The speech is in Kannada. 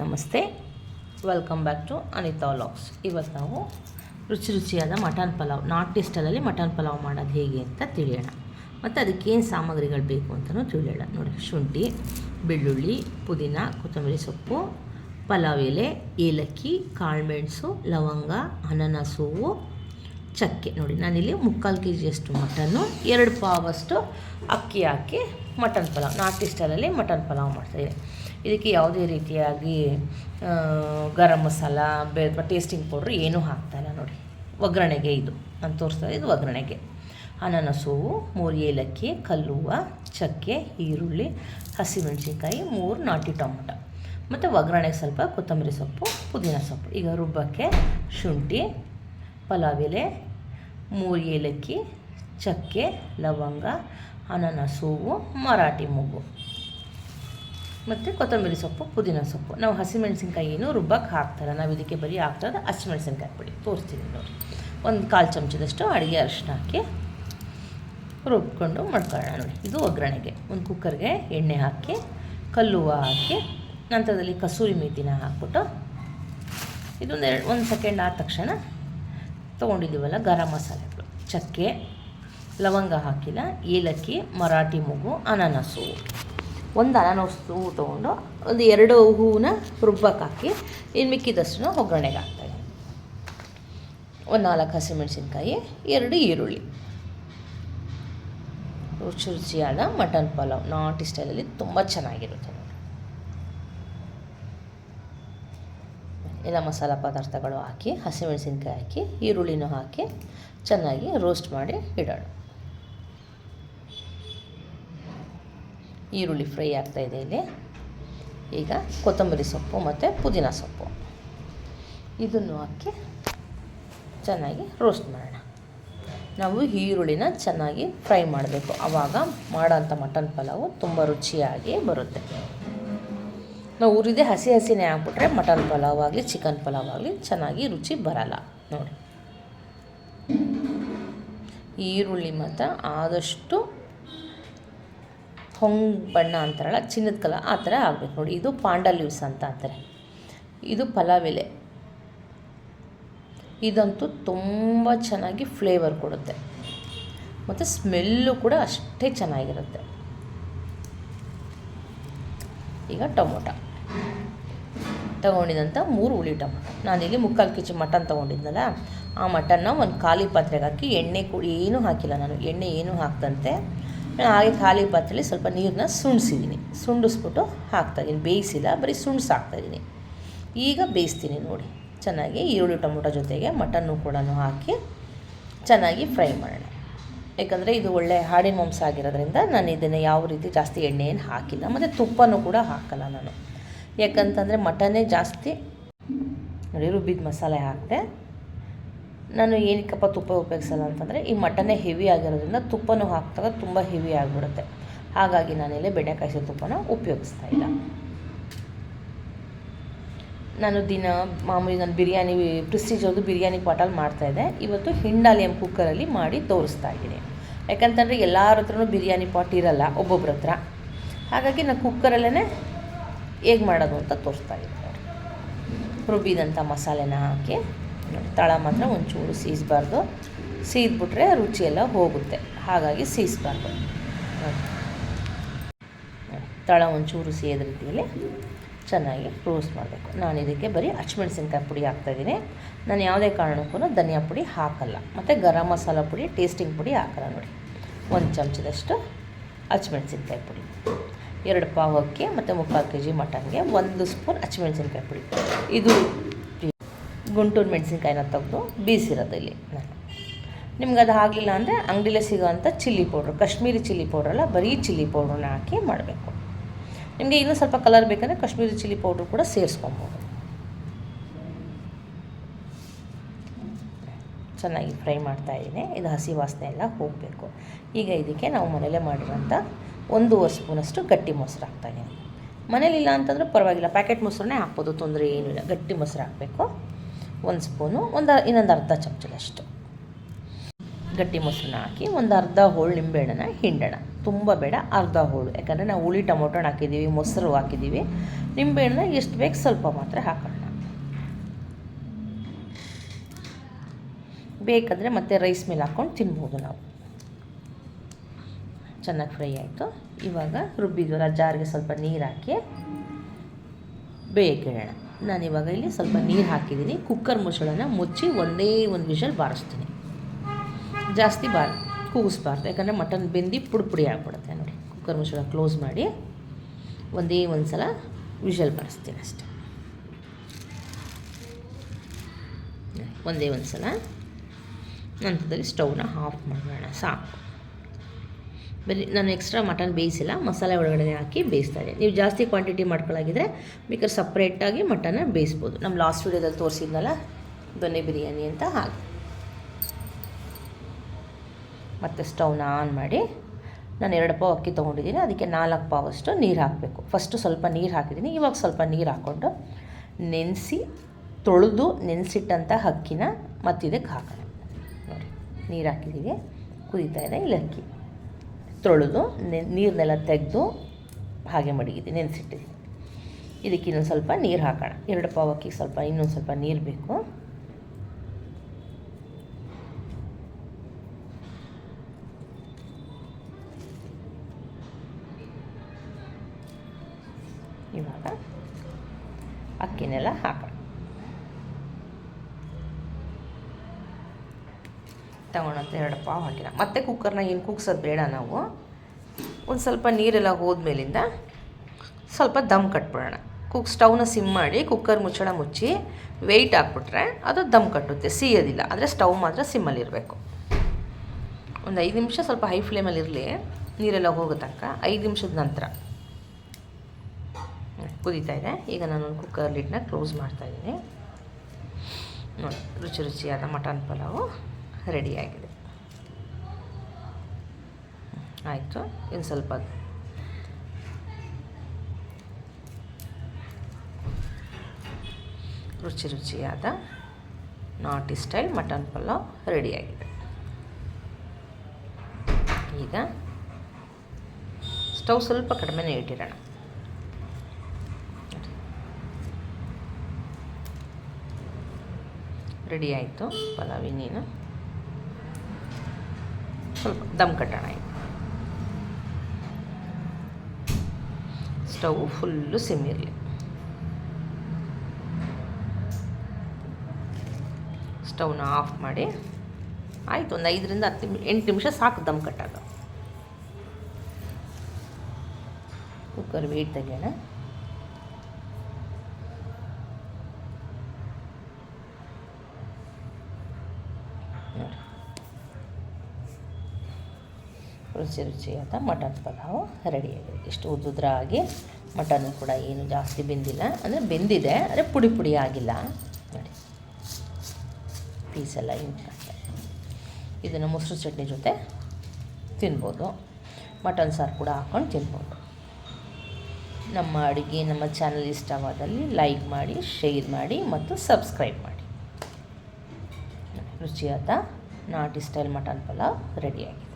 ನಮಸ್ತೆ. Welcome back to Anita LOX ಇವತ್ತು ನಾವು ರುಚಿ ರುಚಿಯಾದ ಮಟನ್ ಪಲಾವ್ ನಾರ್ತ್ ಸ್ಟೈಲಲ್ಲಿ ಮಟನ್ ಪಲಾವ್ ಮಾಡೋದು ಹೇಗೆ ಅಂತ ತಿಳಿಯೋಣ. ಮತ್ತು ಅದಕ್ಕೇನು ಸಾಮಗ್ರಿಗಳು ಬೇಕು ಅಂತಲೂ ತಿಳಿಯೋಣ. ನೋಡಿ, ಶುಂಠಿ, ಬೆಳ್ಳುಳ್ಳಿ, ಪುದೀನ, ಕೊತ್ತಂಬರಿ ಸೊಪ್ಪು, ಪಲಾವ್ ಎಲೆ, ಏಲಕ್ಕಿ, ಕಾಳುಮೆಣಸು, ಲವಂಗ, ಅನನಸು ಚಕ್ಕೆ. ನೋಡಿ, ನಾನಿಲ್ಲಿ ಮುಕ್ಕಾಲು ಕೆ ಜಿಯಷ್ಟು ಮಟನ್ನು, ಎರಡು ಪಾವಷ್ಟು ಅಕ್ಕಿ ಹಾಕಿ ಮಟನ್ ಪಲಾವ್ ನಾರ್ತ್ ಸ್ಟೈಲಲ್ಲಿ ಮಟನ್ ಪಲಾವ್ ಮಾಡ್ತಾಯಿದ್ದೀನಿ ಇದಕ್ಕೆ ಯಾವುದೇ ರೀತಿಯಾಗಿ ಗರಂ ಮಸಾಲ, ಬೇ ಟೇಸ್ಟಿಂಗ್ ಪೌಡ್ರ್ ಏನೂ ಹಾಕ್ತಾಯಿಲ್ಲ ನೋಡಿ. ಒಗ್ಗರಣೆಗೆ ಇದು. ನಾನು ತೋರಿಸ್ತಾ ಇದು ಒಗ್ಗರಣೆಗೆ. ಅನಾನಸು, ಮೂರು ಏಲಕ್ಕಿ, ಕಲ್ಲುವ, ಚಕ್ಕೆ, ಈರುಳ್ಳಿ, ಹಸಿಮೆಣಸಿನ್ಕಾಯಿ, ಮೂರು ನಾಟಿ ಟೊಮೊಟೊ. ಮತ್ತು ಒಗ್ಗರಣೆಗೆ ಸ್ವಲ್ಪ ಕೊತ್ತಂಬರಿ ಸೊಪ್ಪು, ಪುದೀನ ಸೊಪ್ಪು. ಈಗ ರುಬ್ಬಕ್ಕೆ ಶುಂಠಿ, ಪಲಾವ್ ಎಲೆ, ಮೂರು ಏಲಕ್ಕಿ, ಚಕ್ಕೆ, ಲವಂಗ, ಅನಾನಸು, ಮರಾಠಿ ಮೂಗು. ಮತ್ತು ಕೊತ್ತಂಬರಿ ಸೊಪ್ಪು, ಪುದೀನ ಸೊಪ್ಪು. ನಾವು ಹಸಿಮೆಣಸಿನ್ಕಾಯಿ ಏನು ರುಬ್ಬಕ್ಕೆ ಹಾಕ್ತಾರೆ ನಾವು ಇದಕ್ಕೆ ಬರೀ ಹಾಕ್ತಾರೆ ಹಸಿಮೆಣಸಿನ್ಕಾಯಿ ಪುಡಿ. ತೋರಿಸ್ತೀನಿ ನೋಡಿ. ಒಂದು ಕಾಲು ಚಮಚದಷ್ಟು ಅಡುಗೆ ಅರಿಶಿನ ಹಾಕಿ ರುಬ್ಕೊಂಡು ಮಾಡ್ಕೊಳ್ಳೋಣ ನೋಡಿ. ಇದು ಒಗ್ಗರಣೆಗೆ. ಒಂದು ಕುಕ್ಕರ್ಗೆ ಎಣ್ಣೆ ಹಾಕಿ, ಕಲ್ಲುವ ಹಾಕಿ, ನಂತರದಲ್ಲಿ ಕಸೂರಿ ಮೇಥಿನ ಹಾಕ್ಬಿಟ್ಟು ಇದೊಂದು ಎರಡು, ಒಂದು ಸೆಕೆಂಡ್ ಆದ ತಕ್ಷಣ ತೊಗೊಂಡಿದ್ದೀವಲ್ಲ ಗರಂ ಮಸಾಲೆಗಳು ಚಕ್ಕೆ, ಲವಂಗ ಹಾಕಿಲ್ಲ, ಏಲಕ್ಕಿ, ಮರಾಠಿ ಮೂಗು, ಅನಾನಸ್. ಒಂದು ಅನಾನಸ್ ಹೂವು ತೊಗೊಂಡು ಒಂದು ಎರಡು ಹೂವನ್ನ ರುಬ್ಬಕ್ಕೆ ಹಾಕಿ ಇನ್ನು ಮಿಕ್ಕಿದಷ್ಟು ಒಗ್ಗರಣೆಗೆ ಹಾಕ್ತಾರೆ ಒಂದು ನಾಲ್ಕು ಹಸಿಮೆಣಸಿನ್ಕಾಯಿ, ಎರಡು ಈರುಳ್ಳಿ. ರುಚಿ ರುಚಿಯಾದ ಮಟನ್ ಪಲಾವ್, ನಾಟಿ ಸ್ಟೈಲಲ್ಲಿ ತುಂಬ ಚೆನ್ನಾಗಿರುತ್ತೆ ಎಲ್ಲ ಮಸಾಲ ಪದಾರ್ಥಗಳು ಹಾಕಿ, ಹಸಿಮೆಣಸಿನ್ಕಾಯಿ ಹಾಕಿ, ಈರುಳ್ಳಿನೂ ಹಾಕಿ, ಚೆನ್ನಾಗಿ ರೋಸ್ಟ್ ಮಾಡಿ ಇಡೋಣ. ಈರುಳ್ಳಿ ಫ್ರೈ ಆಗ್ತಾಯಿದೆ ಇಲ್ಲಿ. ಈಗ ಕೊತ್ತಂಬರಿ ಸೊಪ್ಪು ಮತ್ತು ಪುದೀನ ಸೊಪ್ಪು. ಇದನ್ನು ಹಾಕಿ ಚೆನ್ನಾಗಿ ರೋಸ್ಟ್ ಮಾಡೋಣ. ನಾವು ಈರುಳ್ಳಿನ ಚೆನ್ನಾಗಿ ಫ್ರೈ ಮಾಡಬೇಕು. ಆವಾಗ ಮಾಡೋಂಥ ಮಟನ್ ಪಲಾವು ತುಂಬ ರುಚಿಯಾಗಿ ಬರುತ್ತೆ. ನಾವು ಉರಿದೇ ಹಸಿ ಹಸಿನೇ ಹಾಕ್ಬಿಟ್ರೆ ಮಟನ್ ಪಲಾವ್ ಆಗಲಿ ಚಿಕನ್ ಪಲಾವ್ ಆಗಲಿ ಚೆನ್ನಾಗಿ ರುಚಿ ಬರಲ್ಲ. ನೋಡಿ. ಈರುಳ್ಳಿ ಮತ್ತು ಆದಷ್ಟು ಹೊಂಗ್ ಬಣ್ಣ ಅಂತಾರಲ್ಲ, ಚಿನ್ನದ ಕಲರ್, ಆ ಥರ ಆಗಬೇಕು ನೋಡಿ. ಇದು ಪಾಂಡಲ್ಯೂಸ್ ಲೀವ್ಸ್ ಅಂತ ಅಂತಾರೆ. ಇದು ಪಲಾವ್ ಎಲೆ ಇದಂತೂ ತುಂಬ ಚೆನ್ನಾಗಿ ಫ್ಲೇವರ್ ಕೊಡುತ್ತೆ. ಮತ್ತು ಸ್ಮೆಲ್ಲು ಕೂಡ ಅಷ್ಟೇ ಚೆನ್ನಾಗಿರುತ್ತೆ. ಈಗ ಟೊಮೊಟೊ. ತಗೊಂಡಿದ್ದಂಥ ಮೂರು ಹುಳಿ ಟೊಮೊಟೊ. ನಾನಿಲ್ಲಿ ಮುಕ್ಕಾಲು ಕೆಜಿ ಮಟನ್ ತೊಗೊಂಡಿದ್ನಲ್ಲ, ಆ ಮಟನ್ನ ಒಂದು ಖಾಲಿ ಪಾತ್ರೆಗೆ ಹಾಕಿ ಎಣ್ಣೆ ಕೂಡ ಏನೂ ಹಾಕಿಲ್ಲ ನಾನು. ಎಣ್ಣೆ ಏನೂ ಹಾಕ್ದಂತೆ. ಹಾಗೆ ಖಾಲಿ ಪಾತ್ರೆಯಲ್ಲಿ ಸ್ವಲ್ಪ ನೀರನ್ನ ಸುಣ್ಸಿದ್ದೀನಿ ಸುಂಡಿಸ್ಬಿಟ್ಟು ಹಾಕ್ತಾಯಿದ್ದೀನಿ ಬೇಯಿಸಿಲ್ಲ, ಬರೀ ಸುಣ್ಸು ಹಾಕ್ತಾಯಿದ್ದೀನಿ ಈಗ ಬೇಯಿಸ್ತೀನಿ ನೋಡಿ. ಚೆನ್ನಾಗಿ ಈರುಳ್ಳಿ ಟೊಮೊಟೊ ಜೊತೆಗೆ ಮಟನ್ನು ಕೂಡ ಹಾಕಿ ಚೆನ್ನಾಗಿ ಫ್ರೈ ಮಾಡೋಣ. ಯಾಕಂದರೆ ಇದು ಒಳ್ಳೆ ಹಾಡಿನ ಮಾಂಸ ಆಗಿರೋದ್ರಿಂದ ನಾನು ಇದನ್ನು ಯಾವ ರೀತಿ ಜಾಸ್ತಿ ಎಣ್ಣೆ ಏನು ಹಾಕಿಲ್ಲ. ಮತ್ತು ತುಪ್ಪನೂ ಕೂಡ ಹಾಕಲ್ಲ ನಾನು. ಯಾಕಂತಂದರೆ ಮಟನ್ನೇ ಜಾಸ್ತಿ. ನೋಡಿ, ರುಬ್ಬಿದ ಮಸಾಲೆ ಹಾಕಿದೆ. ನಾನು ಏನಕ್ಕಪ್ಪ ತುಪ್ಪ ಉಪಯೋಗಿಸಲ್ಲ ಅಂತಂದರೆ, ಈ ಮಟನೇ ಹೆವಿ ಆಗಿರೋದ್ರಿಂದ ತುಪ್ಪನೂ ಹಾಕಿದಾಗ ತುಂಬ ಹೆವಿ ಆಗಿಬಿಡುತ್ತೆ. ಹಾಗಾಗಿ ನಾನಿಲ್ಲಿ ಬೆಣ್ಣೆಕಾಯಿಸಿ ತುಪ್ಪನ ಉಪಯೋಗಿಸ್ತಾ ಇಲ್ಲ ನಾನು ದಿನ ಮಾಮೂಲಿ ನಾನು ಬಿರಿಯಾನಿ ಪ್ರಿಸ್ಟೀಜ್ ಅವ್ರದ್ದು ಬಿರಿಯಾನಿ ಪಾಟಲ್ಲಿ ಮಾಡ್ತಾಯಿದ್ದೆ ಇವತ್ತು ಹಿಂಡಾಲಿಯಂ ಕುಕ್ಕರಲ್ಲಿ ಮಾಡಿ ತೋರಿಸ್ತಾ ಇದ್ದೀನಿ. ಯಾಕಂತಂದರೆ ಎಲ್ಲರ ಹತ್ರನೂ ಬಿರಿಯಾನಿ ಪಾಟ್ ಇರಲ್ಲ, ಒಬ್ಬೊಬ್ರ ಹತ್ರ. ಹಾಗಾಗಿ ನಾನು ಕುಕ್ಕರಲ್ಲೇ ಹೇಗೆ ಮಾಡೋದು ಅಂತ ತೋರಿಸ್ತಾ ಇದ್ದೀನಿ. ರುಬ್ಬಿದಂಥ ಮಸಾಲೆನ ಹಾಕಿ ತಳ ಮಾತ್ರ ಒಂಚೂರು ಸೀಸಬಾರ್ದು. ಸೀದ್ಬಿಟ್ರೆ ರುಚಿಯೆಲ್ಲ ಹೋಗುತ್ತೆ. ಹಾಗಾಗಿ ಸೀಸಬಾರ್ದು. ತಳ ಒಂಚೂರು ಸೇದ ರೀತಿಯಲ್ಲಿ ಚೆನ್ನಾಗಿ ರೋಸ್ಟ್ ಮಾಡಬೇಕು. ನಾನು ಇದಕ್ಕೆ ಬರೀ ಹಚ್ಮೆಣ್ಸಿನ್ಕಾಯಿ ಪುಡಿ ಹಾಕ್ತಾಯಿದ್ದೀನಿ ನಾನು ಯಾವುದೇ ಕಾರಣಕ್ಕೂ ಧನಿಯಾ ಪುಡಿ ಹಾಕಲ್ಲ. ಮತ್ತು ಗರಂ ಮಸಾಲ ಪುಡಿ, ಟೇಸ್ಟಿಂಗ್ ಪುಡಿ ಹಾಕಲ್ಲ ನೋಡಿ. ಒಂದು ಚಮಚದಷ್ಟು ಹಚ್ಮೆಣ್ಸಿನ್ಕಾಯಿ ಪುಡಿ. ಎರಡು ಪಾವು ಅಕ್ಕಿ ಮತ್ತು ಮುಕ್ಕಾಲು ಕೆ ಜಿ ಮಟನ್ಗೆ ಒಂದು ಸ್ಪೂನ್ ಹಚ್ಮೆಣ್ಸಿನ್ಕಾಯಿ ಪುಡಿ. ಇದು ಗುಂಟೂರು ಮೆಣಸಿನ್ಕಾಯಿನ ತೆಗೆದು ಬೀಸಿರೋದು ಇಲ್ಲಿ. ನಿಮ್ಗೆ ಅದು ಆಗಲಿಲ್ಲ ಅಂದರೆ ಅಂಗಡಿಲೇ ಸಿಗೋವಂಥ ಚಿಲ್ಲಿ ಪೌಡ್ರ್, ಕಾಶ್ಮೀರಿ ಚಿಲ್ಲಿ ಪೌಡ್ರಲ್ಲ ಬರೀ ಚಿಲ್ಲಿ ಪೌಡ್ರನ್ನ ಹಾಕಿ ಮಾಡಬೇಕು. ನಿಮಗೆ ಇನ್ನೂ ಸ್ವಲ್ಪ ಕಲರ್ ಬೇಕಂದರೆ ಕಾಶ್ಮೀರಿ ಚಿಲ್ಲಿ ಪೌಡ್ರ್ ಕೂಡ ಸೇರಿಸ್ಕೊಬೋದು. ಚೆನ್ನಾಗಿ ಫ್ರೈ ಮಾಡ್ತಾ ಇದ್ದೀನಿ. ಇದು ಹಸಿ ವಾಸನೆ ಎಲ್ಲ ಹೋಗಬೇಕು. ಈಗ ಇದಕ್ಕೆ ನಾವು ಮನೇಲೇ ಮಾಡಿರೋಂಥ ಒಂದೂವರೆ ಸ್ಪೂನಷ್ಟು ಗಟ್ಟಿ ಮೊಸರು ಹಾಕ್ತಾಯಿದ್ದೀನಿ ಮನೇಲಿಲ್ಲ ಅಂತಂದರೆ ಪರವಾಗಿಲ್ಲ. ಪ್ಯಾಕೆಟ್ ಮೊಸರನ್ನೇ ಹಾಕ್ಬೋದು, ತೊಂದರೆ ಏನಿಲ್ಲ ಗಟ್ಟಿ ಮೊಸರು ಹಾಕಬೇಕು. ಒಂದು ಸ್ಪೂನು, ಒಂದು ಇನ್ನೊಂದು ಅರ್ಧ ಚಮಚದಷ್ಟು. ಗಟ್ಟಿ ಮೊಸರನ್ನ ಹಾಕಿ, ಒಂದು ಅರ್ಧ ಹೋಳು ನಿಂಬೆಹಣ್ಣನ್ನ ಹಿಂಡೋಣ. ತುಂಬ ಬೇಡ ಅರ್ಧ ಹೋಳು. ಯಾಕಂದರೆ ನಾವು ಹುಳಿ ಟೊಮೊಟೊ ಹಾಕಿದ್ದೀವಿ, ಮೊಸರು ಹಾಕಿದ್ದೀವಿ. ನಿಂಬೆಹಣ್ಣನ್ನ ಎಷ್ಟು ಬೇಕು ಸ್ವಲ್ಪ ಮಾತ್ರ ಹಾಕೋಣ. ಬೇಕಂದರೆ ಮತ್ತೆ ರೈಸ್ ಮೇಲೆ ಹಾಕ್ಕೊಂಡು ತಿನ್ಬೋದು ನಾವು. ಚೆನ್ನಾಗಿ ಫ್ರೈ ಆಯಿತು. ಇವಾಗ ರುಬ್ಬಿದ್ವಲ್ಲ ಜಾರಿಗೆ ಸ್ವಲ್ಪ ನೀರು ಹಾಕಿ ಬೇಯಕ್ಕಿಡೋಣ ನಾನು ಇವಾಗ ಇಲ್ಲಿ ಸ್ವಲ್ಪ ನೀರು ಹಾಕಿದ್ದೀನಿ. ಕುಕ್ಕರ್ ಮುಚ್ಚಳನ ಮುಚ್ಚಿ ಒಂದೇ ಒಂದು ವಿಷಲ್ ಬಾರಿಸ್ತೀನಿ. ಜಾಸ್ತಿ ಬಾರ್, ಕೂಗಿಸ್ಬಾರ್ದು. ಯಾಕಂದರೆ ಮಟನ್ ಬೆಂದಿ ಪುಡಿ ಪುಡಿ ಆಗಿಬಿಡುತ್ತೆ ನೋಡಿ. ಕುಕ್ಕರ್ ಮುಚ್ಚಳ ಕ್ಲೋಸ್ ಮಾಡಿ ಒಂದೇ ಒಂದು ಸಲ ವಿಷಲ್ ಬಾರಿಸ್ತೀನಿ ಅಷ್ಟೆ. ಒಂದೇ ಒಂದು ಸಲ ನಂತರದಲ್ಲಿ ಸ್ಟವ್ನ ಆಫ್ ಮಾಡೋಣ. ಸಾಕು. ಬರೀ ನಾನು ಎಕ್ಸ್ಟ್ರಾ ಮಟನ್ ಬೇಯಿಸಿಲ್ಲ, ಮಸಾಲೆ ಒಳಗಡೆ ಹಾಕಿ ಬೇಯಿಸ್ತಾ ಇದ್ದೀನಿ. ನೀವು ಜಾಸ್ತಿ ಕ್ವಾಂಟಿಟಿ ಮಾಡ್ಕೊಳ್ಳಾಗಿದ್ದರೆ ಬೇಕಾದ್ರೆ ಸಪ್ರೇಟಾಗಿ ಮಟನ್ನ ಬೇಯಿಸ್ಬೋದು. ನಮ್ಮ ಲಾಸ್ಟ್ ವೀಡಿಯೋದಲ್ಲಿ ತೋರಿಸಿದ್ನಲ್ಲ ದೊನ್ನೆ ಬಿರಿಯಾನಿ ಅಂತ ಹಾಗೆ. ಮತ್ತು ಸ್ಟವ್ನ ಆನ್ ಮಾಡಿ, ನಾನು ಎರಡು ಪಾವು ಅಕ್ಕಿ ತೊಗೊಂಡಿದ್ದೀನಿ, ಅದಕ್ಕೆ ನಾಲ್ಕು ಪಾವಷ್ಟು ನೀರು ಹಾಕಬೇಕು. ಫಸ್ಟು ಸ್ವಲ್ಪ ನೀರು ಹಾಕಿದ್ದೀನಿ, ಇವಾಗ ಸ್ವಲ್ಪ ನೀರು ಹಾಕ್ಕೊಂಡು ನೆನೆಸಿ, ತೊಳೆದು ನೆನೆಸಿಟ್ಟಂಥ ಅಕ್ಕಿನ ಮತ್ತಿದಕ್ಕೆ ಹಾಕೋಣ. ನೋಡಿ, ನೀರು ಹಾಕಿದ್ದೀವಿ ಕುದೀತಾ ಇದೆ, ಇಲ್ಲಿ ಅಕ್ಕಿ. ತೊಳೆದು ನೀರನ್ನೆಲ್ಲ ತೆಗೆದು ಹಾಗೆ ಮಡಗಿದ್ದೀನಿ ನೆನೆಸಿಟ್ಟಿದ್ದೀನಿ. ಇದಕ್ಕೆ ಇನ್ನೊಂದು ಸ್ವಲ್ಪ ನೀರು ಹಾಕೋಣ. ಎರಡು ಪಾವಕ್ಕಿಗೆ ಸ್ವಲ್ಪ, ಇನ್ನೊಂದು ಸ್ವಲ್ಪ ನೀರು ಬೇಕು. ತಗೊಂಡಂತ ಎರಡು ಪಾವು ಹಾಕಿಲ್ಲ ಮತ್ತೆ ಕುಕ್ಕರ್ನ ಏನು ಕುಗ್ಸೋದು ಬೇಡ ನಾವು. ಒಂದು ಸ್ವಲ್ಪ ನೀರೆಲ್ಲ ಹೋದ್ಮೇಲಿಂದ ಸ್ವಲ್ಪ ದಮ್ ಕಟ್ಬಿಡೋಣ. ಕುಕ್ ಸ್ಟವ್ನ ಸಿಮ್ ಮಾಡಿ ಕುಕ್ಕರ್ ಮುಚ್ಚಳ ಮುಚ್ಚಿ ವೆಯ್ಟ್ ಹಾಕ್ಬಿಟ್ರೆ ಅದು ದಮ್ ಕಟ್ಟುತ್ತೆ, ಸಿಯೋದಿಲ್ಲ. ಆದರೆ ಸ್ಟವ್ ಮಾತ್ರ ಸಿಮ್ಮಲ್ಲಿರಬೇಕು ಒಂದು ಐದು ನಿಮಿಷ ಸ್ವಲ್ಪ ಹೈ ಫ್ಲೇಮಲ್ಲಿ ಇರಲಿ. ನೀರೆಲ್ಲ ಹೋಗೋ ತನಕ ಐದು ನಿಮಿಷದ ನಂತರ. ಕುದೀತಾ ಇದೆ. ಈಗ ನಾನು ಒಂದು ಕುಕ್ಕರ್ ಲಿಡ್ನ ಕ್ಲೋಸ್ ಮಾಡ್ತಾಯಿದ್ದೀನಿ ನೋಡಿ, ರುಚಿ ರುಚಿಯಾದ ಮಟನ್ ಪಲಾವು. ರೆಡಿಯಾಗಿದೆ. ಆಯಿತು, ಇನ್ನು ಸ್ವಲ್ಪ ರುಚಿ ರುಚಿಯಾದ ನಾಟಿ ಸ್ಟೈಲ್ ಮಟನ್ ಪಲಾವ್ ರೆಡಿಯಾಗಿದೆ. ಈಗ ಸ್ಟವ್ ಸ್ವಲ್ಪ ಕಡಿಮೆನೇ ಇಟ್ಟಿರೋಣ. ರೆಡಿ ಆಯಿತು ಪಲಾವ್ ಇನ್ನೇನು. ಸ್ವಲ್ಪ ದಮ್ ಕಟ್ಟೋಣ ಈಗ. ಸ್ಟವ್ ಫುಲ್ಲು ಸಿಮ್ ಸ್ಟವ್ನ ಆಫ್ ಮಾಡಿ. ಆಯಿತು, ಒಂದು ಐದರಿಂದ ಹತ್ತು ನಿಮಿಷ ಎಂಟು ನಿಮಿಷ ಸಾಕು ದಮ್ ಕಟ್ಟಾಗ. Cooker wait ತೆಗೆಯೋಣ. ರುಚಿ ರುಚಿಯಾದ ಮಟನ್ ಪಲಾವು ರೆಡಿಯಾಗಿದೆ. ಇಷ್ಟು ಉದ್ದುದ್ರಾಗಿ ಮಟನ್ ಕೂಡ ಏನು ಜಾಸ್ತಿ ಬೆಂದಿಲ್ಲ. ಅಂದರೆ ಬೆಂದಿದೆ, ಆದರೆ ಪುಡಿ ಪುಡಿ ಆಗಿಲ್ಲ. ನೋಡಿ. ಪೀಸೆಲ್ಲ ಹಿಂಗೆ ಇದನ್ನು ಮೊಸರು ಚಟ್ನಿ ಜೊತೆ ತಿನ್ಬೋದು. ಮಟನ್ ಸಾರು ಕೂಡ ಹಾಕ್ಕೊಂಡು ತಿನ್ಬೋದು. ನಮ್ಮ ಅಡುಗೆ, ನಮ್ಮ ಚಾನಲ್ ಇಷ್ಟವಾದಲ್ಲಿ ಲೈಕ್ ಮಾಡಿ, ಶೇರ್ ಮಾಡಿ ಮತ್ತು ಸಬ್ಸ್ಕ್ರೈಬ್ ಮಾಡಿ. ರುಚಿಯಾದ ನಾಟಿ ಸ್ಟೈಲ್ ಮಟನ್ ಪಲಾವ್ ರೆಡಿಯಾಗಿದೆ.